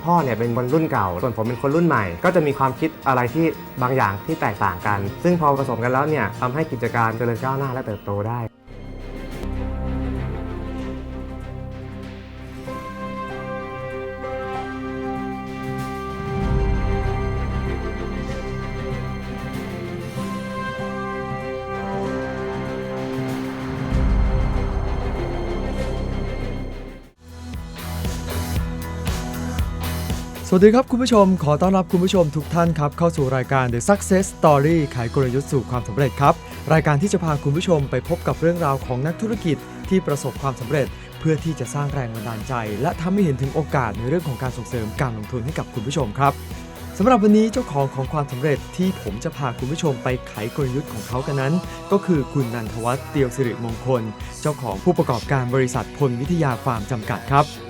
คุณพ่อเนี่ยเป็นคนรุ่นเก่า ส่วนผมเป็นคนรุ่นใหม่ ก็จะมีความคิดอะไรที่บางอย่างที่แตกต่างกัน ซึ่งพอผสมกันแล้วเนี่ยทำให้กิจการเจริญก้าวหน้าและเติบโตได้ สวัสดีครับคุณผู้ชม ขอต้อนรับคุณผู้ชมทุกท่านครับ เข้าสู่รายการ The Success Story ไขกลยุทธ์สู่ความสำเร็จครับ รายการที่จะพาคุณผู้ชมไปพบกับเรื่องราวของนักธุรกิจที่ประสบความสำเร็จ เพื่อที่จะสร้างแรงบันดาลใจ และทำให้เห็นถึงโอกาสในเรื่องของการส่งเสริมการลงทุนให้กับคุณผู้ชมครับสำหรับวันนี้เจ้าของของความสำเร็จที่ผมจะพาคุณผู้ชมไปไขกลยุทธ์ของเขากันนั้น ก็คือคุณนันทวัฒน์เตียวสิริมงคล เจ้าของผู้ประกอบการบริษัทพลวิทยาฟาร์มจำกัดครับ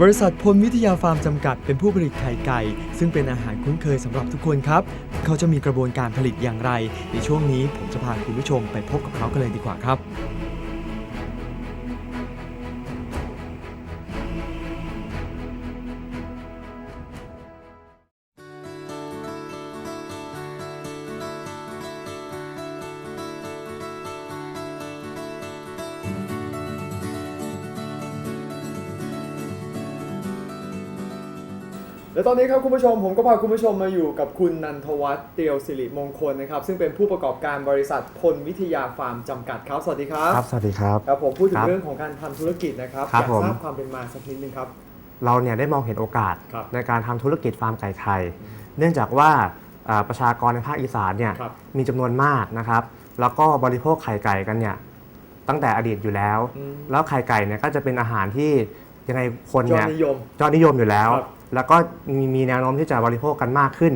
บริษัทพลวิทยาฟาร์มจำกัดเป็นผู้ผลิตไข่ไก่ ซึ่งเป็นอาหารคุ้นเคยสำหรับทุกคนครับ เขาจะมีกระบวนการผลิตอย่างไร ในช่วงนี้ผมจะพาคุณผู้ชมไปพบกับเขากันเลยดีกว่าครับ และตอนนี้ครับคุณผู้ชมผมก็พาคุณผู้ชมมาอยู่กับคุณนันทวัฒน์เตียวสิริมงคลนะครับซึ่งเป็นผู้ประกอบการบริษัทพลวิทยาฟาร์มจำกัดครับ สวัสดีครับครับ สวัสดีครับ ครับผมพูดถึคงรับเรื่องของการทำธุรกิจนะครับครับอยากผม ทราบความเป็นมาสักนิดนึงครับ เราเนี่ยได้มองเห็นโอกาสครับในการทำธุรกิจฟาร์มไก่ไข่เนื่องจากว่าอ่าประชากรในภาคอีสานเนี่ยครับมีจำนวนมากนะครับ แล้วก็บริโภคไข่ไก่กันเนี่ยตั้งแต่อดีตอยู่แล้ว อืม แล้วไข่ไก่เนี่ยก็จะเป็นอาหารที่ยังไงคนยอเนี่ดยนิยม ยอดนิยมอยู่แล้ว ครับ แล้วก็มีมีแนวโน้มที่จะบริโภคกันมากขึ้น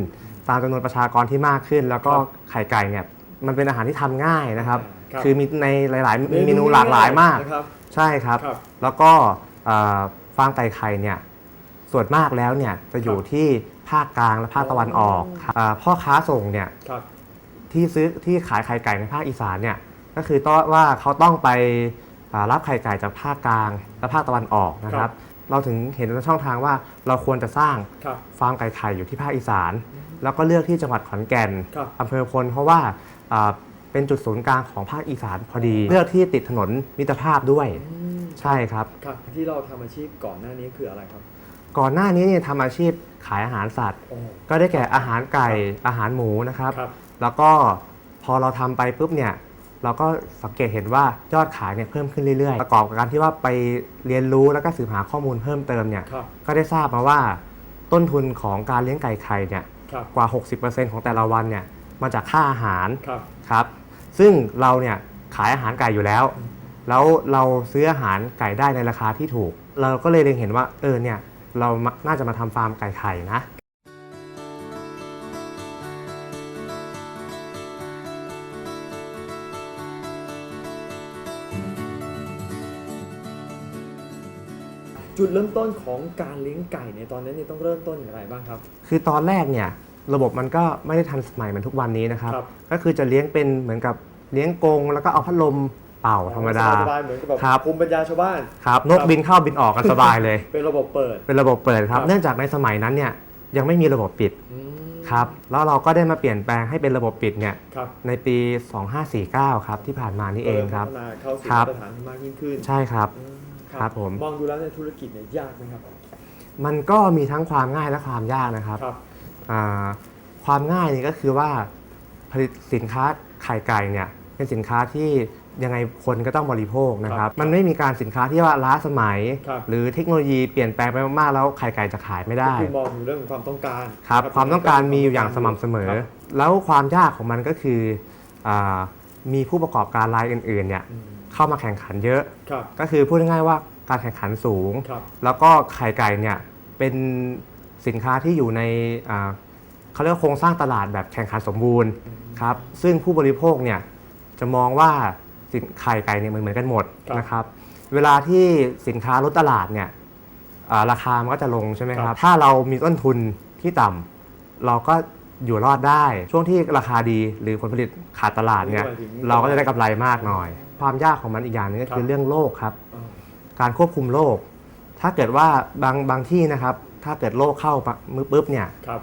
ตามจำนวนประชากรที่มากขึ้น แล้วก็ครับไข่ไก่เนี่ยมันเป็นอาหารที่ทำง่ายนะครับ ครับคือมีในหลาย ๆ เมนูหลากหลายมาก นะครับใช่ครับ ครับ แล้วก็เอ่อฟาร์มไก่ไข่เนี่ยส่วนมากแล้วเนี่ยจะอยู่ครับที่ภาคกลางและภาคตะวันออกอ๋ออ่าพ่อค้าส่งเนี่ย ครับ ที่ซื้อที่ขายไข่ไก่ในภาคอีสานเนี่ยก็คือต้องว่าเขาต้องไปอ่ารับไข่ไก่จากภาคกลางและภาคตะวันออกนะคครัรับบ เราถึงเห็นช่องทางว่าเราควรจะสร้างครับ ฟาร์มไก่ไข่อยู่ที่ภาคอีสาน แล้วก็เลือกที่จังหวัดขอนแก่นครับ อำเภอพล เพราะว่าอ่าเป็นจุดศูนย์กลางของภาคอีสานพอดี เลือกที่ติดถนนมิตรภาพด้วยอืมใช่ครับ ครับที่เราทำอาชีพก่อนหน้านี้คืออะไรครับก่อนหน้านี้เนี่ยทำอาชีพขายอาหารสัตว์ โอ้ ก็ได้แก่อาหารไก่อาหารหมูนะครับ ครับ แล้วก็พอเราทำไปปุ๊บเนี่ย เราก็สังเกตเห็นว่ายอดขายเนี่ยเพิ่มขึ้นเรื่อยๆ ประกอบกับการที่ว่าไปเรียนรู้แล้วก็สืบหาข้อมูลเพิ่มเติมเนี่ยครับ ก็ได้ทราบมาว่าต้นทุนของการเลี้ยงไก่ไข่เนี่ยครับกว่า 60%ของแต่ละวันเนี่ยมาจากค่าอาหาร ครับ ครับ ซึ่งเราเนี่ยขายอาหารไก่อยู่แล้ว แล้วเราซื้ออาหารไก่ได้ในราคาที่ถูก เราก็เลยเล็งเห็นว่าเออเนี่ยเรามาน่าจะมาทำฟาร์มไก่ไข่นะ จุดเริ่มต้นของการเลี้ยงไก่ในตอนนั้นเนี่ยต้องเริ่มต้นอย่างไรบ้างครับ คือตอนแรกเนี่ยระบบมันก็ไม่ได้ทันสมัยเหมือนทุกวันนี้นะครับ ครับก็คือจะเลี้ยงเป็นเหมือนกับเลี้ยงกรงแล้วก็เอาพัดลมเป่าธรรมดา สบายๆเหมือนกับแบบครับ ภูมิปัญญาชาวบ้าน ครับนกครับ บินเข้าบินออกกันสบายเลย เป็นระบบเปิด เป็นระบบเปิดครับครับเนื่องจากในสมัยนั้นเนี่ยยังไม่มีระบบปิดอืมครับแล้วเราก็ได้มาเปลี่ยนแปลงให้เป็นระบบปิดเนี่ยครับในปี 2549 ครับที่ผ่านมานี่เองครับ พัฒนาเข้าสู่ครับ มาตรฐานที่มากยิ่งขึ้นใช่ครับ อืม ครับผม มองดูแล้วในธุรกิจเนี่ยยากไหมครับ มันก็มีทั้งความง่ายและความยากนะครับครับ อ่าความง่ายนี่ก็คือว่าผลิตสินค้าไข่ไก่เนี่ยเป็นสินค้าที่ยังไงคนก็ต้องบริโภคนะคครัรับบมันไม่มีการสินค้าที่ว่าล้าสมัย ครับ หรือเทคโนโลยีเปลี่ยนแปลงไปมากๆแล้วไข่ไก่จะขายไม่ได้ คือมองถึงเรื่องของความต้องการครับ ความต้องการมีอยู่อย่างสม่ำเสมอ ครับแล้วความยากของมันก็คืออามีผู้ประกอบการรายอื่นๆเนี่ยอืม เข้ามาแข่งขันเยอะ ครับก็คือพูดง่ายๆว่าการแข่งขันสูง ครับแล้วก็ไข่ไก่เนี่ยเป็นสินค้าที่อยู่ในอ่าเขาเรียกว่าโครงสร้างตลาดแบบแข่งขันสมบูรณ์ครับซึ่งผู้บริโภคเนี่ยจะมองว่าสินไข่ไก่เนี่ยเหมือนเหมือนกันหมดครับนะครับเวลาที่สินค้าลดตลาดเนี่ยอ่าราคามันก็จะลงใช่ไหมคครัรับ บถ้าเรามีต้นทุนที่ต่ำเราก็อยู่รอดได้ ช่วงที่ราคาดีหรือผลผลิตขาดตลาดเนี่ยหมายถึงเราก็จะได้กำไรมากหน่อย ความยากของมันอีกอย่างหนึงก็คือครับเรื่องโลกครับอ๋อการควบคุมโรคถ้าเกิดว่าบางบางที่นะครับ ถ้าเกิดโรคเข้าปะมือปุ๊บเนี่ย ครับ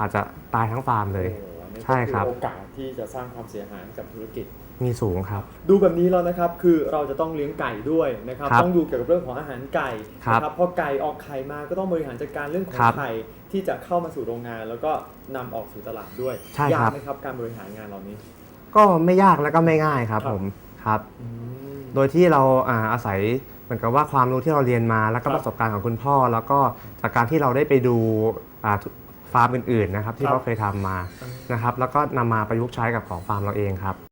อาจจะตายทั้งฟาร์มเลย โอ้โหอันนี้ก็ใช่ครับ อโอกาสที่จะสร้างความเสียหายให้กับธุรกิจ มีสูงครับ ดูแบบนี้แล้วนะครับคือเราจะต้องเลี้ยงไก่ด้วยนะครับครับต้องดูเกี่ยวกับเรื่องของอาหารไก่ครับนะพอไก่ออกไข่มาก็ต้องบริหารจัดการเรื่องของครับไข่ที่จะเข้ามาสู่โรงงาน แล้วก็นำออกสู่ตลาดด้วยใช่ยาครักบ ไหมครับการบริหารงานเหล่านี้ ก็ไม่ยากแล้วก็ไม่ง่ายครับครับ ผม ครับอืมโดยที่เราอ่าอาศัยเหมือนกับว่าความรู้ที่เราเรียนมา แล้วก็ครับประสบการณ์ของคุณพ่อ แล้วก็จากการที่เราได้ไปดูอ่าทุฟาร์มอื่นๆนะครับที่ครับเขาเคยทำมานะครับ แล้วก็นำมาประยุกต์ใช้กับของฟาร์มเราเองครับ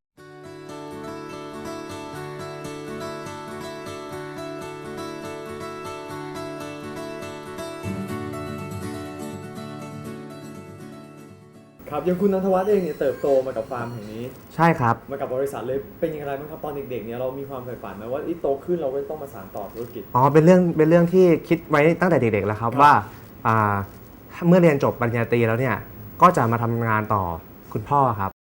ครับอย่างคุณนันทวัฒน์เองเนี่ยเติบโตมากับฟาร์มแห่งนี้ ใช่ครับ มากับบริษัทเลยเป็นอย่างไรบ้างครับตอนเด็กๆเนี่ยเรามีความใฝ่ฝันไหมว่าอีโตขึ้นเราก็ต้องมาสานต่อธุรกิจ อ๋อ เป็นเรื่อง เป็นเรื่องที่คิดไว้ตั้งแต่เด็กๆแล้วครับครับว่าอ่าเมื่อเรียนจบปริญญาตรีแล้วเนี่ย ก็จะมาทำงานต่อคุณพ่อครับ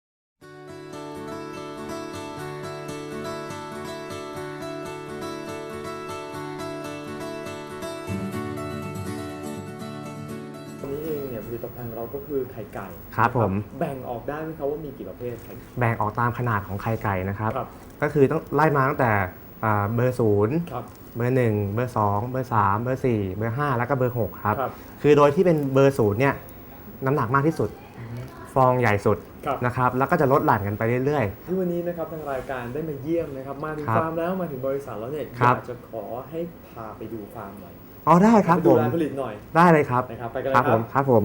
ไข่ไก่ครับนะผม แบ่งออกได้ไหมครับว่ามีกี่ประเภทไข่แบ่งออกตามขนาดของไข่ไก่นะครับ ครับ ก็คือต้องไล่มาตั้งแต่อ่าเบอร์ศูนย์ครับ เบอร์หนึ่งเบอร์สองเบอร์สามเบอร์สี่เบอร์ห้าแล้วก็เบอร์หกครับ ครับคือโดยที่เป็นเบอร์ศูนย์เนี่ยน้ำหนักมากที่สุด ฟองใหญ่สุดครับ นะครับแล้วก็จะลดหลั่นกันไปเรื่อย ที่วันนี้นะครับทางรายการได้มาเยี่ยมนะครับ มาถึงครับฟาร์มแล้วมาถึงบริษัทแล้วเนี่ยครัอยาบกจะขอให้พาไปดูฟาร์มหน่อยๆอ๋อได้ครับไปผดูมแลผลิตหน่อยได้เลยครับ นะครับไปกันเลยคครัรับบผมครับผม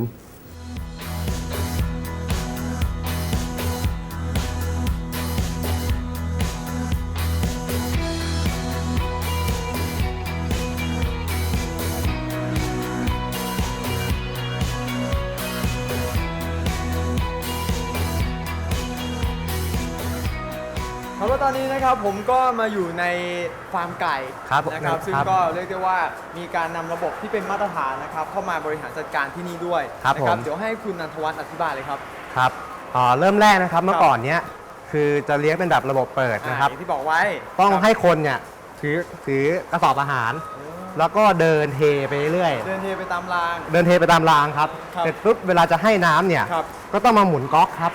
ตอนนี้นะครับผมก็มาอยู่ในฟาร์มไก่ครับนะครับครับซึ่งก็เรียกได้ว่ามีการนำระบบที่เป็นมาตรฐานนะครับเข้ามาบริหารจัดการที่นี่ด้วยครับนะผม เดี๋ยวให้คุณนันทวัฒน์อธิบายเลยครับ ครับอ่าเริ่มแรกนะครับเมื่อก่อนเนี้ยคือจะเลี้ยงเป็นแบบระบบเปิดนะครับอ่าอย่างที่บอกไว้ต้องครับให้คนเนี่ยถือถือกระสอบอาหาร แล้วก็เดินเทไปเรื่อยเดินเทไปตามราง เดินเทไปตามรางครับครับเสร็จปุ๊บเวลาจะให้น้ำเนี่ยครับ ก็ต้องมาหมุนก๊อกครับ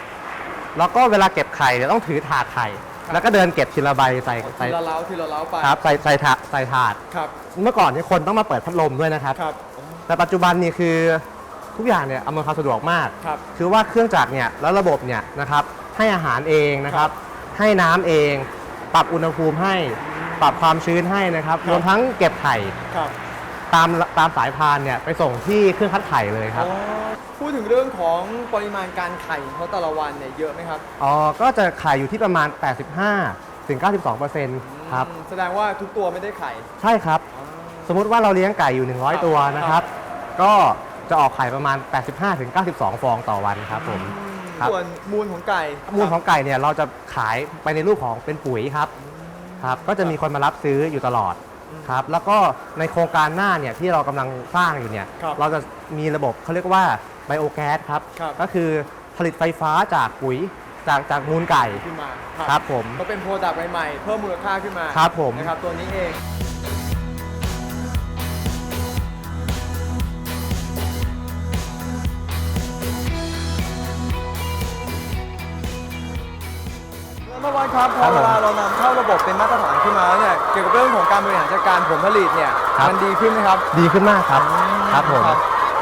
แล้วก็เวลาเก็บไข่เนี่ยต้องถือถาดไข่ครับ แล้วก็เดินเก็บทีละใบใส่ใส่ทีละเล้าทีละเล้าไปครับใส่ใส่ถาดใส่ถาด ครับเมื่อก่อนเนี่ยคนต้องมาเปิดพัดลมด้วยนะครับ ครับ แต่ปัจจุบันนี่คือทุกอย่างเนี่ยอำนวยความสะดวกมาก ครับ คือว่าเครื่องจักรเนี่ยแล้วระบบเนี่ยนะครับให้อาหารเองนะครับ ให้น้ำเอง ปรับอุณหภูมิให้ ปรับความชื้นให้นะครับครับรวมทั้งเก็บไข่ครับตามตามสายพานเนี่ยไปส่งที่เครื่องคัดไข่เลยครับอ๋อ พูดถึงเรื่องของปริมาณการไข่ของเขาแต่ละวันเนี่ยเยอะไหมครับอ๋อก็จะขายอยู่ที่ประมาณ 85ถึง92เปอร์เซ็นต์ครับ อืมแสดงว่าทุกตัวไม่ได้ไข่ ใช่ครับ สมมุติว่าเราเลี้ยงไก่อยู่ 100 ตัวนะครับ ก็จะออกไข่ประมาณ 85ถึง92 ฟองต่อวันครับผม ครับ ส่วนมูลของไก่มูลของไก่เนี่ยเราจะขายไปในรูปของเป็นปุ๋ยครับ ครับ ก็จะมีคนมารับซื้ออยู่ตลอด ครับแล้วก็ในโครงการหน้าเนี่ยที่เรากำลังสร้างอยู่เนี่ยครับเราจะมีระบบเขาเรียกว่าไบโอแก๊สครับครับ ก็คือผลิตไฟฟ้าจากปุ๋ยจากจากมูลไก่ ขึ้นมาครับผมก็เป็นโปรดักต์ใหม่ๆ เพิ่มมูลค่าขึ้นมาครับผม นะครับตัวนี้เอง ครับพครัอบผมเวลาเรานำเข้าระบบเป็นมาตรฐานขึ้นมาแล้วเนี่ยเกี่ยวกับเรื่องของการบริหารจัดการผลผลิตเนี่ยครับ มันดีขึ้นไหมครับดีขึ้นมากครับ ครับผม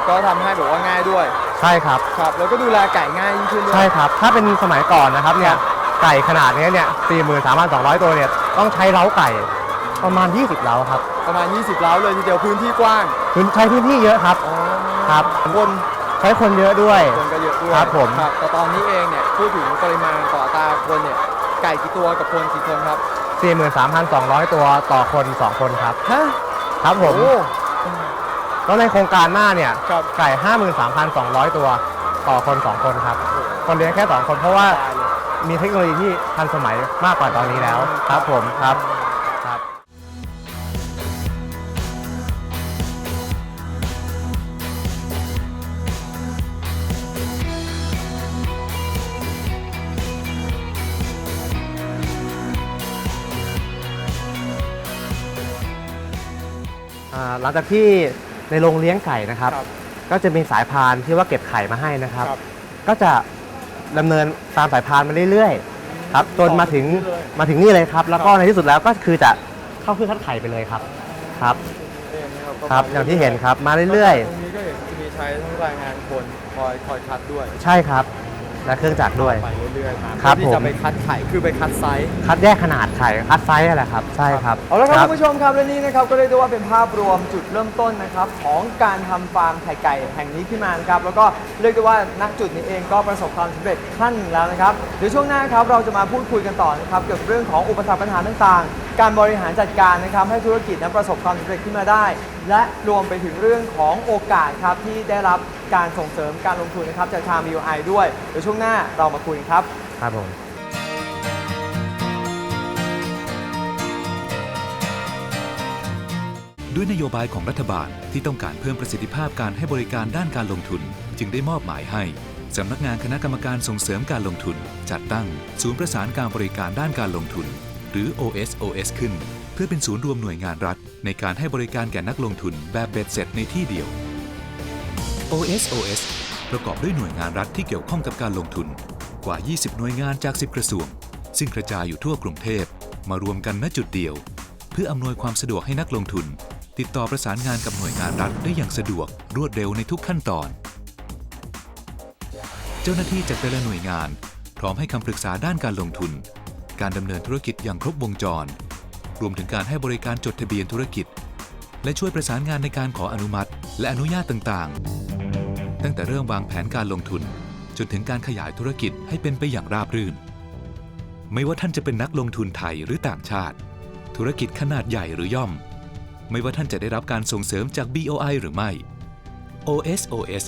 ก็ทำให้แบบว่าง่ายด้วยใช่ครับ ครับแล้วก็ดูแลไก่ง่ายยิ่งขึ้นด้วยใช่ครับ ถ้าเป็นสมัยก่อนนะครับเนี่ย ไก่ขนาดนี้เนี่ย43,200ตัวเนี่ย ต้องใช้เล้าไก่ประมาณ 20เล้าครับประมาณ 20ล้าวเลยทีเดียวพื้นที่กว้างพื้นใช้พื้นที่เยอะครับ ครับ คนใช้คนเยอะด้วย คนก็เยอะด้วยครับผมครับแต่ตอนนี้เองเนี่ยพูดถึงปริมาณต่ออัตราคนเนี่ย ไก่กี่ตัวกับคนกี่คนครับ43,200 ตัวต่อคน 2 คนครับ ฮะครับผม โอ้แล้วในโครงการหน้าเนี่ย ครับ ไก่ 53,200 ตัวต่อคน 2 คนครับ คนเลี้ยงแค่ 2 คนเพราะว่าตายเลยมีเทคโนโลยีที่ทันสมัยมากกว่าตอนนี้แล้วครับผมครับครับ ลังจากที่ในโรงเลี้ยงไก่นะครับครับ ก็จะมีสายพานที่ว่าเก็บไข่มาให้นะครับครับ ก็จะดำเนินตามสายพานมาเรื่อยๆครับจนมาถึงต่อไปเรื่อยมาถึงนี่เลยครับ แล้วก็ครับในที่สุดแล้วก็คือจะเข้าเครื่องคัดไข่ไปเลยครับครับ ครับอย่างที่เห็นครับมาเรื่อยตรงนี้ก็เห็นจะมีใช้ทั้งแรงงานคนคอยคอยคัดด้วยๆ ใช่ครับ และเครื่องจักรด้วย ไปเรื่อยๆมาครับเพื่อที่ผม จะไปคัดไข่คือไปคัดไซส์คัดแยกขนาดไข่คัดไซส์อะไรครับ ใช่ครับเอาละครับคุณผู้ชมครับและนี่นะครับก็เรียกได้ว่าเป็นภาพรวมจุดเริ่มต้นนะครับของการทำฟาร์มไข่ไก่แห่งนี้ขึ้นมานะครับแล้วก็เรียกได้ว่านักจุดนี้เองก็ประสบความสำเร็จขั้นหนึ่งแล้วนะครับเดี๋ยวช่วงหน้าครับเราจะมาพูดคุยกันต่อนะครับเกี่ยวกับเรื่องของอุปสรรคปัญหาต่างๆ การบริหารจัดการนะครับให้ธุรกิจนั้นประสบความสำเร็จขึ้นมาได้ และรวมไปถึงเรื่องของโอกาสครับที่ได้รับการส่งเสริมการลงทุนนะครับจากทาง BOI ด้วยเดี๋ยวช่วงหน้าเรามาคุยกันครับ ครับผม ด้วยนโยบายของรัฐบาลที่ต้องการเพิ่มประสิทธิภาพการให้บริการด้านการลงทุน จึงได้มอบหมายให้ สำนักงานคณะกรรมการส่งเสริมการลงทุน จัดตั้ง ศูนย์ประสานการบริการด้านการลงทุน หรือ OSOS ขึ้น เพื่อเป็นศูนย์รวมหน่วยงานรัฐ ในการให้บริการแก่นักลงทุนแบบเบ็ดเสร็จในที่เดียว OSOS ประกอบด้วยหน่วยงานรัฐที่เกี่ยวข้องกับการลงทุน กว่า 20 หน่วยงานจาก 10 กระทรวง ซึ่งกระจายอยู่ทั่วกรุงเทพ มารวมกันณจุดเดียว เพื่ออำนวยความสะดวกให้นักลงทุน ติดต่อประสานงานกับหน่วยงานรัฐได้อย่างสะดวก รวดเร็วในทุกขั้นตอน เจ้าหน้าที่จากแต่ละหน่วยงาน พร้อมให้คำปรึกษาด้านการลงทุน การดำเนินธุรกิจอย่างครบวงจร รวมถึงการให้บริการจดทะเบียนธุรกิจ และช่วยประสานงานในการขออนุมัติ และอนุญาตต่างๆ ตั้งแต่เริ่มวางแผนการลงทุน จนถึงการขยายธุรกิจให้เป็นไปอย่างราบรื่น ไม่ว่าท่านจะเป็นนักลงทุนไทยหรือต่างชาติ ธุรกิจขนาดใหญ่หรือย่อม ไม่ว่าท่านจะได้รับการส่งเสริมจาก BOI หรือไม่ OSOS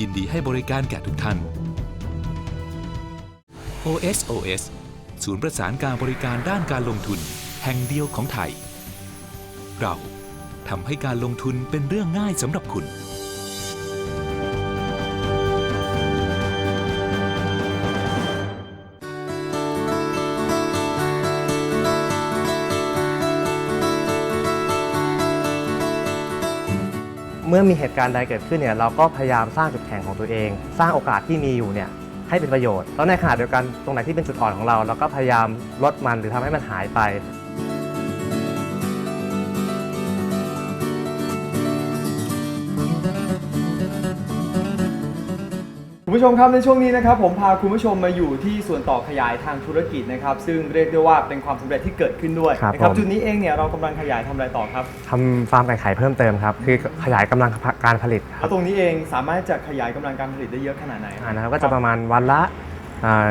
ยินดีให้บริการแก่ทุกท่าน OSOS ศูนย์ประสานการบริการด้านการลงทุน แห่งเดียวของไทย เราทำให้การลงทุนเป็นเรื่องง่ายสำหรับคุณ เมื่อมีเหตุการณ์ใดเกิดขึ้นเนี่ยเราก็พยายามสร้างจุดแข็งของตัวเอง สร้างโอกาสที่มีอยู่เนี่ยให้เป็นประโยชน์ แล้วในขณะเดียวกันตรงไหนที่เป็นจุดอ่อนของเรา เราก็พยายามลดมันหรือทำให้มันหายไป ผู้ชมครับในช่วงนี้นะครับผมพาคุณผู้ชมมาอยู่ที่ส่วนต่อขยายทางธุรกิจนะครับซึ่งเรียกได้ว่าเป็นความสำเร็จที่เกิดขึ้นด้วยครับนะครับผม จุดนี้เองเนี่ยเรากำลังขยายทำอะไรต่อครับทำฟาร์มไก่ไข่เพิ่มเติมครับ คือขยายกำลังการผลิตคแล้รับวตรงนี้เองสามารถจะขยายกำลังการผลิตได้เยอะขนาดไหนอ่านะครับก็จะประมาณวันละ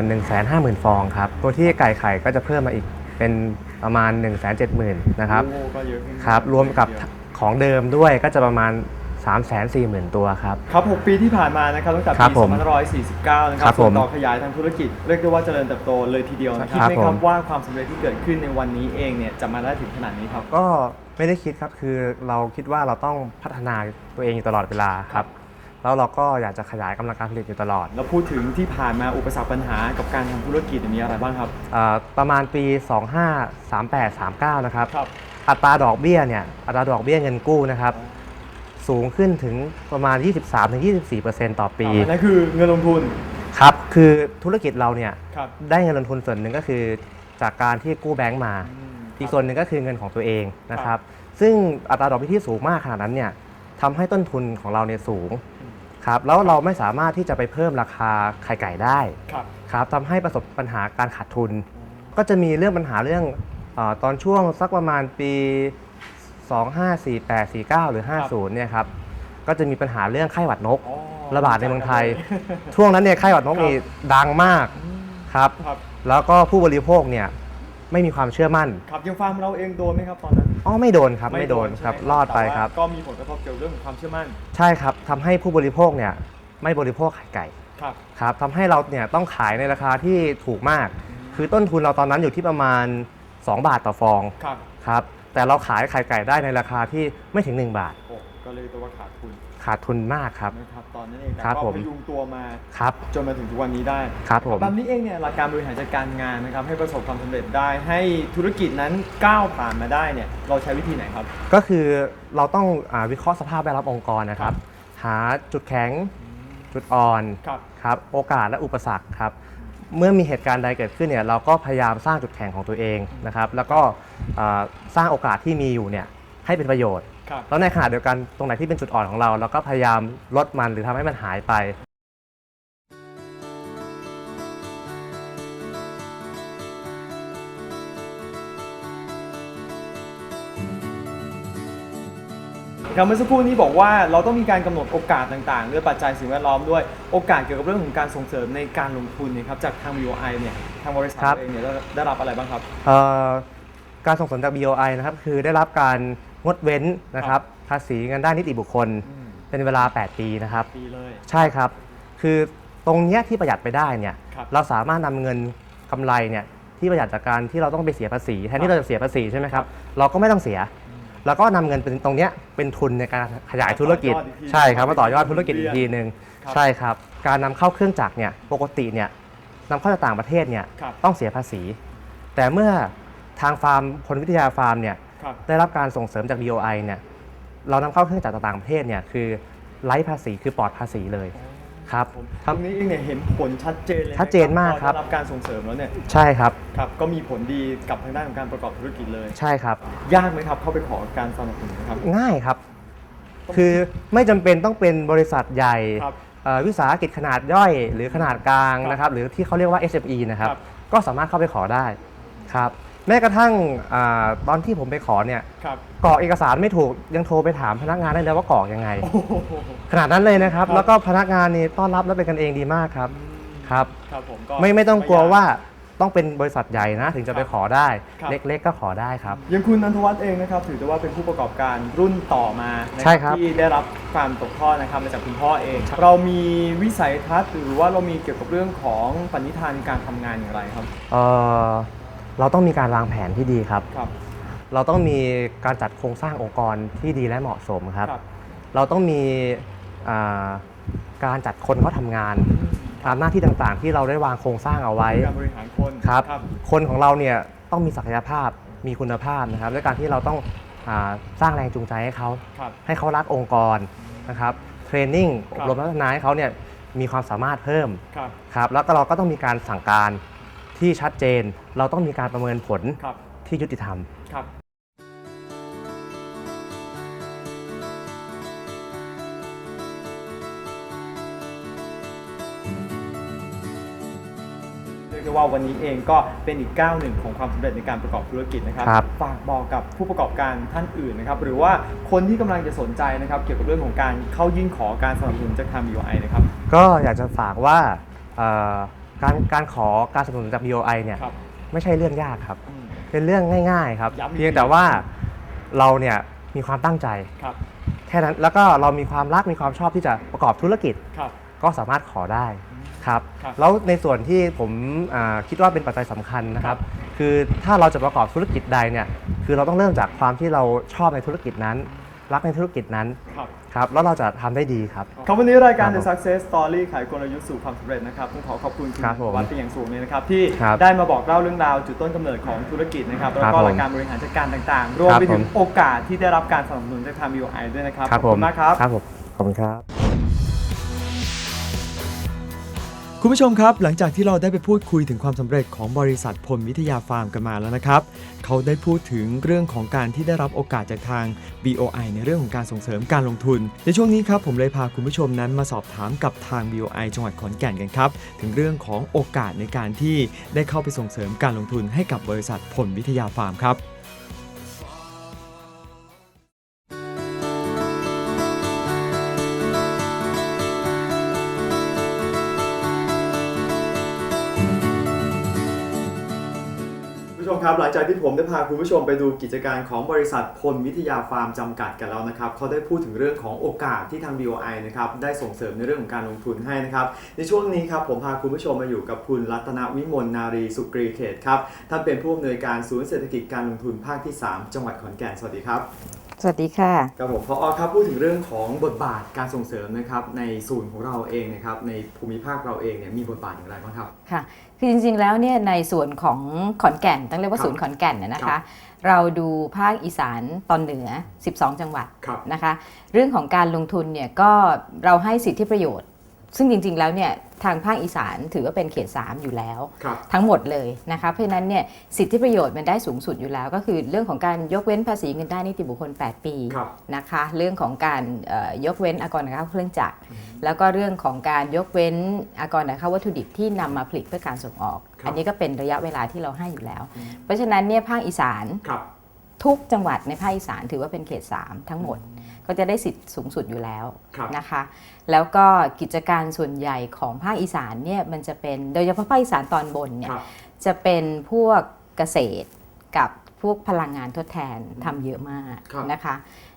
หนึ่งแสนห้าหมื่นฟองครับ ตัวที่ไก่ไข่ก็จะเพิ่มมาอีกเป็นประมาณ 1 7 0 0 0 0นะครับโอ้ก็เยอะขึ้นครับรวมกับของเดิมด้วยก็จะประมาณ 3 4 0 0 0 0 ตัวครับ ครับ 6 ปีที่ผ่านมานะครับตั้งแต่ครัปีบผม2549 นะคครัรับบผมส่วนต่อขยายทางธุรกิจ เรียกได้ว่าเจริญเติบโตเลยทีเดียวนะคิดครับไหมคผรับมว่าความสำเร็จที่เกิดขึ้นในวันนี้เองเนี่ยจะมาได้ถึงขนาดนี้ครับ ก็ไม่ได้คิดครับคือเราคิดว่าเราต้องพัฒนาตัวเองอยู่ตลอดเวลาครับ แล้วเราก็อยากจะขยายกำลังการผลิตอยู่ตลอด แล้วพูดถึงที่ผ่านมาอุปสรรคปัญหากับการทำธุรกิจมีอะไรบ้างครับ เอ่อประมาณปี 2538 39 นะครับครับ อัตราดอกเบี้ยเนี่ยอัตราดอกเบี้ยเงินกู้นะครับ สูงขึ้นถึงประมาณ 23-24%ต่อปี อันนั้นคือเงินลงทุน ครับ คือธุรกิจเราเนี่ยครับได้เงินลงทุนส่วนหนึ่งก็คือจากการที่กู้แบงก์มา อีกส่วนหนึ่งก็คือเงินของตัวเองนะครับ ซึ่งอัตราดอกเบี้ยที่สูงมากขนาดนั้นเนี่ยทำให้ต้นทุนของเราเนี่ยสูงครับ แล้วเราไม่สามารถที่จะไปเพิ่มราคาไข่ไก่ได้ครับครับทำให้ประสบปัญหาการขาดทุน ก็จะมีเรื่องปัญหาเรื่องเออตอนช่วงสักประมาณปี 2548 49 หรือ 50 เนี่ยครับ ก็จะมีปัญหาเรื่องไข้หวัดนกอ๋อระบาดในเมืองไทย ช่วงนั้นเนี่ยไข้หวัดนกนี่ดังมากครับครับ แล้วก็ผู้บริโภคเนี่ยไม่มีความเชื่อมั่น ครับยังฟาร์มเราเองโดนไหมครับตอนนั้น อ๋อไม่โดนครับไม่โดนใช่ครับหมรอดไปแต่ว่าครับ ก็มีผลกระทบเกี่ยวกับเรื่องของความเชื่อมั่น ใช่ครับทำให้ผู้บริโภคเนี่ยไม่บริโภคไข่ไก่ ครับครับทำให้เราเนี่ยต้องขายในราคาที่ถูกมาก คือต้นทุนเราตอนนั้นอยู่ที่ประมาณ 2 บาทต่อฟอง ครับครับ แต่เราขายไข่ไก่ได้ในราคาที่ไม่ถึง 1 บาท โอ้ก็เลยตัวว่าขาดทุนขาดทุนมากครับ นะครับตอนนั้นเองแต่ครับก็ผม พยุงตัวมา ครับ จนมาถึงทุกวันนี้ได้ครับผม แบบนี้เองเนี่ยหลักการบริหารจัดการงานนะครับให้ประสบความสำเร็จได้ ให้ธุรกิจนั้นก้าวผ่านมาได้เนี่ยเราใช้วิธีไหนครับ ก็คือเราต้องอาวิเคราะห์สภาพแวดล้อมองค์กรนะครับ หาจุดแข็งจุดอ่อนครับ ครับโอกาสและอุปสรรคครับ เมื่อมีเหตุการณ์ใดเกิดขึ้นเนี่ยเราก็พยายามสร้างจุดแข็งของตัวเองนะครับ แล้วก็อ่าสร้างโอกาสที่มีอยู่เนี่ยให้เป็นประโยชน์ ครับ แล้วในขณะเดียวกันตรงไหนที่เป็นจุดอ่อนของเราเราก็พยายามลดมันหรือทำให้มันหายไป ครับเมื่อสักครู่นี้บอกว่าเราต้องมีการกำหนดโอกาสต่างๆด้วยปัจจัยสิ่งแวดล้อมด้วยโอกาสเกี่ยวกับเรื่องของการส่งเสริมในการลงทุนเนี่ยครับจากทาง BOI เนี่ยทางบริษัทครับ เองเนี่ยได้ได้รับอะไรบ้างครับ เอ่อการส่งเสริมจาก BOI นะครับคือได้รับการงดเว้นนะครับภาษีเงินได้นิติบุคคลเป็นเวลา 8 ปีนะครับ ปีเลย ใช่ครับ คือตรงเนี้ยที่ประหยัดไปได้เนี่ยครับเราสามารถนำเงินกำไรเนี่ยที่ประหยัดจากการที่เราต้องไปเสียภาษีแทนที่เราจะเสียภาษีใช่ไหมครับเราก็ไม่ต้องเสีย แล้วก็นำเงินเป็นตรงเนี้ยเป็นทุนในการขยายธุรกิจ ต่อยอดอีกทีใช่ครับมาต่อยอดธุรกิจอีกทีหนึ่งครับ ใช่ครับ การนำเข้าเครื่องจักรเนี่ยปกติเนี่ยนำเข้าจากต่างประเทศเนี่ยครับต้องเสียภาษี แต่เมื่อทางฟาร์มพลวิทยาฟาร์มเนี่ยครับได้รับการส่งเสริมจาก BOI เนี่ยเรานำเข้าเครื่องจักรจากต่างประเทศเนี่ยคือไร้ภาษีคือปลอดภาษีเลย ครับผมครัตบรงนี้เองเนี่ยเห็นผลชัดเจนเลยะชัดเจนมากครับ พอได้รับการส่งเสริมแล้วเนี่ยใช่ครับ ครับก็มีผลดีกับทางด้านของการประกอบธุรกิจเลย ใช่ครับ ยากไหมครับเข้าไปขอการสนับสนุนนะครับ ง่ายครับ คือไม่จำเป็นต้องเป็นบริษัทใหญ่ครับเอ่อวิสาหกิจขนาดย่อย หรือขนาดกลางครับนะครับ หรือที่เขาเรียกว่า SME นะครับ ครับ ก็สามารถเข้าไปขอได้ครับ แม้กระทั่งอาตอนที่ผมไปขอเนี่ยครับกรอกเอกสารไม่ถูกยังโทรไปถามพนักงานได้เลยว่ากรอกยังไง โอ้โห ขนาดนั้นเลยนะครับ ครับ แล้วก็พนักงานนี่ต้อนรับและเป็นกันเองดีมากครับครับ ครับผมก็ ไม่ไม่ต้องกลัวยกว่าต้องเป็นบริษัทใหญ่นะ ถึงจะไปขอได้ ครับ เล็กๆก็ขอได้ครับ อยังคุณนันทวัฒน์เองนะครับถือได้ว่าเป็นผู้ประกอบการรุ่นต่อมานะใช่ครับที่ได้รับความตกทอดนะครับมาจากคุณพ่อเอง เรามีวิสัยทัศน์หรือว่าเรามีเกี่ยวกับเรื่องของปณิธานการทำงานอย่างไรครับ เอ่อ เราต้องมีการวางแผนที่ดีครับ ครับ เราต้องมีการจัดโครงสร้างองค์กรที่ดีและเหมาะสมครับ ครับ เราต้องมีอ่าการจัดคนเขาทำงานตามหน้าที่ต่างๆ ที่เราได้วางโครงสร้างเอาไว้ การบริหารคนครับครับคนของเราเนี่ยต้องมีศักยภาพ มีคุณภาพนะครับ ด้วยการที่เราต้องอาสร้างแรงจูงใจให้เขา ครับ ให้เขารักองค์กรนะครับ เทรนนิ่งคอรับบรมพัฒนาให้เขาเนี่ยมีความสามารถเพิ่มครับ ครับ แล้วก็เราก็ต้องมีการสั่งการ ที่ชัดเจน เราต้องมีการประเมินผลครับที่ยุติธรรม ครับเรียกได้ว่าวันนี้เองก็เป็นอีกก้าวหนึ่งของความสำเร็จในการประกอบธุรกิจนะครับ ครับ ฝากบอกกับผู้ประกอบการท่านอื่นนะครับ หรือว่าคนที่กำลังจะสนใจนะครับ เกี่ยวกับเรื่องของการเข้ายื่นขอการสนับสนุนจากทาง BOI นะครับ ก็อยากจะฝากว่าเอ่อ การการขอการสนับสนุนจาก BOI เนี่ยครับ ไม่ใช่เรื่องยากครับ อืม เป็นเรื่องง่าย ๆ ครับ ย้ำอีก เพียงแต่ว่าเราเนี่ยมีความตั้งใจ ครับแค่นั้นแล้วก็เรามีความรักมีความชอบที่จะประกอบธุรกิจครับ ก็สามารถขอได้ครับครับแล้วในส่วนที่ผมอ่าคิดว่าเป็นปัจจัยสำคัญนะครับ คือถ้าเราจะประกอบธุรกิจใดเนี่ยคือเราต้องเริ่มจากความที่เราชอบในธุรกิจนั้น รักในธุรกิจนั้นครับ ครับแล้วเราจะทำได้ดีครับ ครับวันนี้รายการครับ The Success Story ขายกลยุทธ์สู่ความสำเร็จนะครับต้องขอขอบคุณคุณครับผมวัดเป็นอย่างสูงเลยนะครับ ที่ครับได้มาบอกเล่าเรื่องราวจุดต้นกำเนิดของธุรกิจนะครับ แล้วครับก็ผมรายการบริหารจัดการต่างๆ รวมครับไปถึงผม โอกาสที่ได้รับการสนับสนุนจากทาง BOI ด้วยนะครับครับขอบคุณมากครับ ครับผมขอบคุณครับ คุณผู้ชมครับ หลังจากที่เราได้ไปพูดคุยถึงความสำเร็จของบริษัทพลวิทยาฟาร์มกันมาแล้วนะครับ เขาได้พูดถึงเรื่องของการที่ได้รับโอกาสจากทาง BOI ในเรื่องของการส่งเสริมการลงทุน ในช่วงนี้ครับผมเลยพาคุณผู้ชมนั้นมาสอบถามกับทาง BOI จังหวัดขอนแก่นกันครับ ถึงเรื่องของโอกาสในการที่ได้เข้าไปส่งเสริมการลงทุนให้กับบริษัทผลวิทยาฟาร์มครับ จากที่ผมได้พาคุณผู้ชมไปดูกิจการของบริษัทพลวิทยาฟาร์มจำกัดกันแล้วนะครับเขาได้พูดถึงเรื่องของโอกาสที่ทาง BOI นะครับได้ส่งเสริมในเรื่องของการลงทุนให้นะครับในช่วงนี้ครับผมพาคุณผู้ชมมาอยู่กับคุณรัตนวิมลนารีสุกรีเขตครับท่านเป็นผู้อำนวยการศูนย์เศรษฐกิจการลงทุนภาคที่ 3 จังหวัดขอนแก่นสวัสดีครับ สวัสดีค่ะครับผมพอครับพูดถึงเรื่องของบทบาทการส่งเสริมนะครับในศูนย์ของเราเองนะครับในภูมิภาคเราเองเนี่ยมีบทบาทอย่างไรบ้างครับค่ะคือจริงๆแล้วเนี่ยในส่วนของขอนแก่นต้องเรียกว่าครับศูนย์ขอนแก่นน่ะนะครัคะบเราดูภาคอีสานตอนเหนือ 12 จังหวัดครับนะคะ เรื่องของการลงทุนเนี่ยก็เราให้สิทธิประโยชน์ ซึ่งจริงๆแล้วเนี่ยทางภาคอีสานถือว่าเป็นเขต 3 อยู่แล้วครับทั้งหมดเลยนะคะเพราะฉะนั้นเนี่ยสิทธิประโยชน์มันได้สูงสุดอยู่แล้ว ก็คือเรื่องของการยกเว้นภาษีเงินได้นิติบุคคล 8 ปีครับนะคะเรื่องของการเอ่อยกเว้นอากรนะครับเครื่องจักรแล้วก็เรื่องของการยกเว้นอากรนะคะวัตถุดิบที่นำมาผลิตเพื่อการส่งออกครับอันนี้ก็เป็นระยะเวลาที่เราให้อยู่แล้ว เพราะฉะนั้นเนี่ยภาคอีสานครับทุกจังหวัดในภาคอีสานถือว่าเป็นเขต 3 ทั้งหมด ก็จะได้สิทธิ์สูงสุดอยู่แล้วครับนะคะ แล้วก็กิจการส่วนใหญ่ของภาคอีสานเนี่ยมันจะเป็นโดยเฉพาะภาคอีสานตอนบนเนี่ยครับจะเป็นพวกเกษตรกับพวกพลังงานทดแทนทำเยอะมากครับนะคะ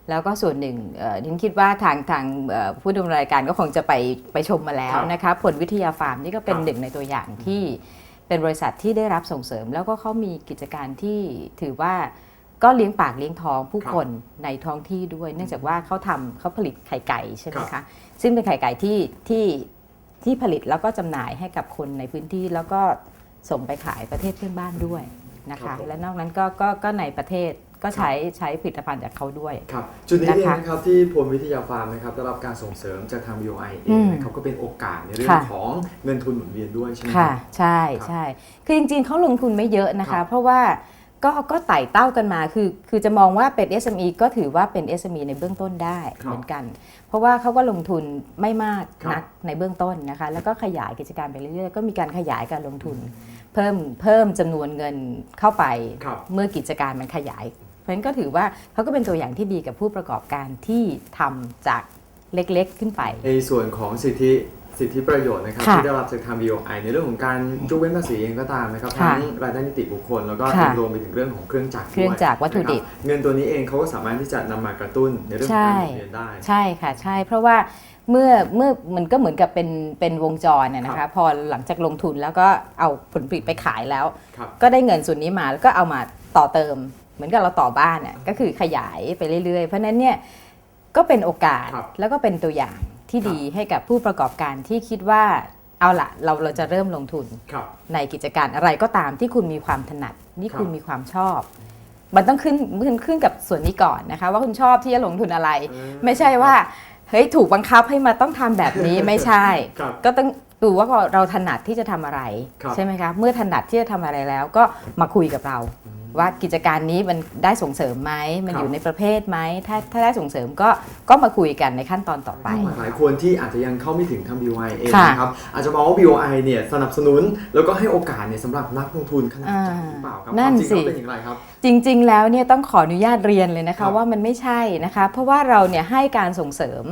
แล้วก็ส่วนหนึ่งเอ่อดิฉันคิดว่าทางทางเอ่อผู้ดำเนินรายการก็คงจะไปไปชมมาแล้วครับนะคะผลวิทยาฟาร์มนี่ก็เป็นครับหนึ่งในตัวอย่างที่เป็นบริษัทที่ได้รับส่งเสริม แล้วก็เขามีกิจการที่ถือว่า ก็เลี้ยงปากเลี้ยงท้องผู้ครับคนในท้องที่ด้วย เนื่องจากว่าเขาทำเขาผลิตไข่ไก่ใช่ไหมครัคะบซึ่งเป็นไข่ไก่ที่ที่ที่ผลิตแล้วก็จำหน่ายให้กับคนในพื้นที่แล้วก็ส่งไปขายประเทศเพื่อนบ้านด้วยนะครัคะบผมและนอกนั้นก็ก็ก็ในประเทศก็ใช้ใช้ผลิตภัณฑ์จากเขาด้วยครับจุดนี้เองนะคะนะครับที่พลวิทยาฟาร์มนะครับได้รับการส่งเสริมจากทาง BOI เออืงมนะครับก็เป็นโอกาสในเรื่องค่ะของเงินทุนหมุนเวียนด้วยใช่ไหมคค่ะรับใช่ครับใช่คือจริงๆเขาลงทุนไม่เยอะนะครัคะบเพราะว่า ก็ก็ไต่เต้ากันมาคือคือจะมองว่าเป็น SME ก็ถือว่าเป็น SME ในเบื้องต้นได้ครับเหมือนกัน เพราะว่าเขาก็ลงทุนไม่มากครับนักในเบื้องต้นนะคะ แล้วก็ขยายกิจการไปเรื่อยๆก็มีการขยายการลงทุน เพิ่มเพิ่มจำนวนเงินเข้าไปครับเมื่อกิจการมันขยาย เพราะฉะนั้นก็ถือว่าเขาก็เป็นตัวอย่างที่ดีกับผู้ประกอบการที่ทำจากเล็กๆขึ้นไปในส่วนของสิทธิ สิทธิประโยชน์นะครับค่ะที่ได้รับจากทาง BOI ในเรื่องของการยกเว้นภาษีเองก็ตามนะครับค่ะทั้งรายได้นิติบุคคลแล้วก็ค่ะรวมไปถึงเรื่องของเครื่องจักรเครื่องจักรด้วยวัตถุดิบ นะครับเงินตัวนี้เองเขาก็สามารถที่จะนำมากระตุ้นในเรื่องของการหมุนเวียนได้ ใช่ค่ะใช่เพราะว่าเมื่อเมื่อมันก็เหมือนกับเป็นเป็นวงจรน่ะนะครัคะบ พอหลังจากลงทุนแล้วก็เอาผลผลิตไปขายแล้ว ครับ ก็ได้เงินส่วนนี้มาแล้วก็เอามาต่อเติม เหมือนกับเราต่อบ้านน่ะก็คือขยายไปเรื่อยๆ เพราะฉะนั้นเนี่ยก็เป็นโอกาสครับ แล้วก็เป็นตัวอย่าง ที่ดีให้กับผู้ประกอบการที่คิดว่าเอาละเราเราจะเริ่มลงทุนครับในกิจการอะไรก็ตามที่คุณมีความถนัดนี่ครับคุณมีความชอบ มันต้องขึ้นขึ้นขึ้นกับส่วนนี้ก่อนนะคะ ว่าคุณชอบที่จะลงทุนอะไรอืมไม่ใช่ว่าเฮ้ยถูกบังคับให้มาต้องทำแบบนี้ไม่ใช่ครับก็ต้องดูว่าเราถนัดที่จะทำอะไรครับใช่ไหมคะเมื่อถนัดที่จะทำอะไรแล้วก็มาคุยกับเรา ว่ากิจการนี้มันได้ส่งเสริมไหมมันครับอยู่ในประเภทไหมถ้าถ้าได้ส่งเสริมก็ก็มาคุยกันในขั้นตอนต่อไป หลายคนที่อาจจะยังเข้าไม่ถึงทาง BOI เองค่ะนะครับอาจจะมองว่า BOI เนี่ยสนับสนุนแล้วก็ให้โอกาสเนี่ยสำหรับนักลงทุนขนาดใหญ่หรือเปล่าครับนั่นความจริงสิแล้วเป็นอย่างไรครับจริง ๆ แล้วเนี่ยต้องขออนุญาตเรียนเลยนะครัคะบว่ามันไม่ใช่นะคะ เพราะว่าเราเนี่ยให้การส่งเสริม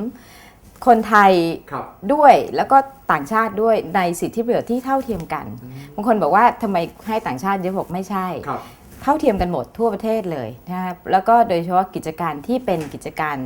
คนไทยครับด้วยแล้วก็ต่างชาติด้วยในสิทธิประโยชน์ที่เท่าเทียมกัน บางคนบอกว่าทำไมให้ต่างชาติเยอะบอกไม่ใช่ครับ เท่าเทียมกันหมดทั่วประเทศเลยนะครับแล้วก็โดยเฉพาะกิจการที่เป็นกิจการ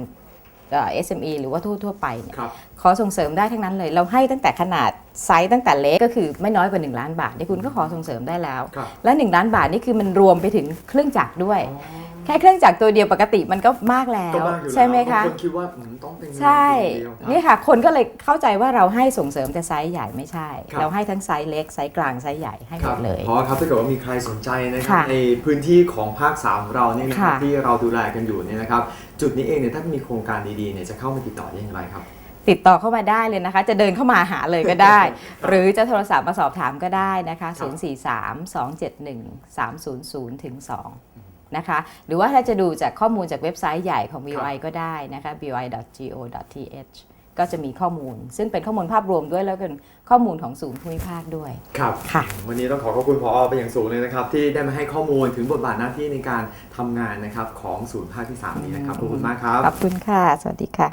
เอ่อ SME หรือว่าทั่วทั่วๆไปเนี่ยครับขอส่งเสริมได้ทั้งนั้นเลย เราให้ตั้งแต่ขนาดไซส์ตั้งแต่เล็กก็คือไม่น้อยกว่า 1 ล้านบาทที่คุณก็ขอส่งเสริมได้แล้วครับและ 1 ล้านบาทนี่คือมันรวมไปถึงเครื่องจักรด้วยอ๋อ แค่เครื่องจักรตัวเดียวปกติมันก็มากแล้ว ก็มากอยู่แล้วใช่ไหมคะบางคนคิดว่าอืมต้องเป็นเงินใช่เดียวครับ นี่ค่ะ คนก็เลยเข้าใจว่าเราให้ส่งเสริมแต่ไซส์ใหญ่ไม่ใช่ ครับ เราให้ทั้งไซส์เล็กไซส์กลางไซส์ใหญ่ให้หมดเลยเพราะครับถ้าเกิดว่ามีใครสนใจนะครับ ค่ะในพื้นที่ของภาคสามของเราเนี่ยนะครับค่ะ ที่เราดูแลกันอยู่เนี่ยนะครับ จุดนี้เองเนี่ยถ้ามีโครงการดีๆเนี่ยจะเข้ามาติดต่อได้อย่างไรครับ ติดต่อเข้ามาได้เลยนะคะ จะเดินเข้ามาหาเลยก็ได้ หรือจะโทรศัพท์มาสอบถามก็ได้นะคะครับ043 271 300ถึง2 นะคะหรือว่าถ้าจะดูจากข้อมูลจากเว็บไซต์ใหญ่ของ BOI ก็ได้นะคะ boi.go.th ก็จะมีข้อมูล ซึ่งเป็นข้อมูลภาพรวมด้วยแล้วเป็นข้อมูลของศูนย์ภูมิภาคด้วย ครับค่ะ วันนี้ต้องขอขอบคุณพอไปอย่างสูงเลยนะครับ ที่ได้มาให้ข้อมูลถึงบทบาทหน้าที่ในการทำงานนะครับของศูนย์ภาคที่ 3 นี้นะครับขอบคุณมากครับ ขอบคุณค่ะ สวัสดีค่ะ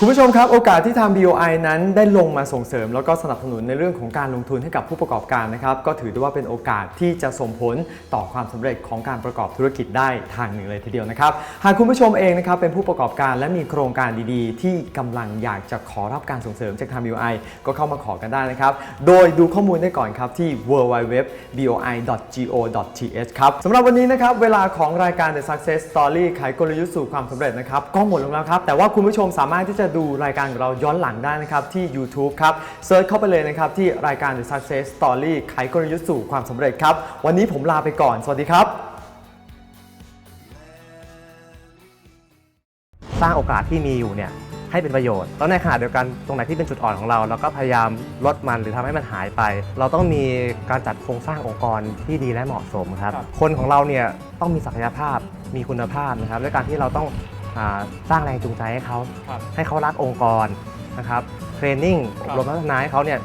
คุณผู้ชมครับ โอกาสที่ทาง BOI นั้นได้ลงมาส่งเสริม แล้วก็สนับสนุนในเรื่องของการลงทุนให้กับผู้ประกอบการนะครับก็ถือได้ว่าเป็นโอกาสที่จะส่งผลต่อความสำเร็จของการประกอบธุรกิจได้ทางหนึ่งเลยทีเดียวนะครับหากคุณผู้ชมเองนะครับเป็นผู้ประกอบการและมีโครงการดีๆ ที่กำลังอยากจะขอรับการส่งเสริมจากทาง BOI ก็เข้ามาขอกันได้นะครับโดยดูข้อมูลได้ก่อนครับที่ www.boi.go.th ครับสำหรับวันนี้นะครับเวลาของรายการ The Success Story ไขกลยุทธ์สู่ความสำเร็จนะครับก็หมดลงแล้วครับแต่ว่าคุณผู้ชมสามารถที่จะดูรายการของเราย้อนหลังได้นะครับที่ YouTube ครับเซิร์ชเข้าไปเลยนะครับที่รายการ The Success Story ไขกลยุทธ์สู่ความสำเร็จครับ วันนี้ผมลาไปก่อน สวัสดีครับ สร้างโอกาสที่มีอยู่เนี่ยให้เป็นประโยชน์ แล้วในขณะเดียวกันตรงไหนที่เป็นจุดอ่อนของเรา เราก็พยายามลดมันหรือทำให้มันหายไป เราต้องมีการจัดโครงสร้างองค์กรที่ดีและเหมาะสมครับครับคนของเราเนี่ยต้องมีศักยภาพ มีคุณภาพนะครับ ด้วยการที่เราต้อง อาสร้างแรงจูงใจให้เขาให้เขารักองค์กรนะครับเทรนนิ่งอบรมพัฒนาให้เขาเนี่ย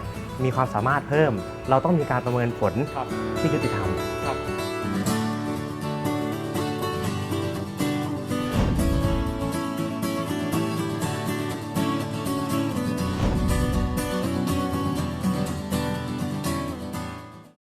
มีความสามารถเพิ่ม เราต้องมีการประเมินผลที่ยุติธรรม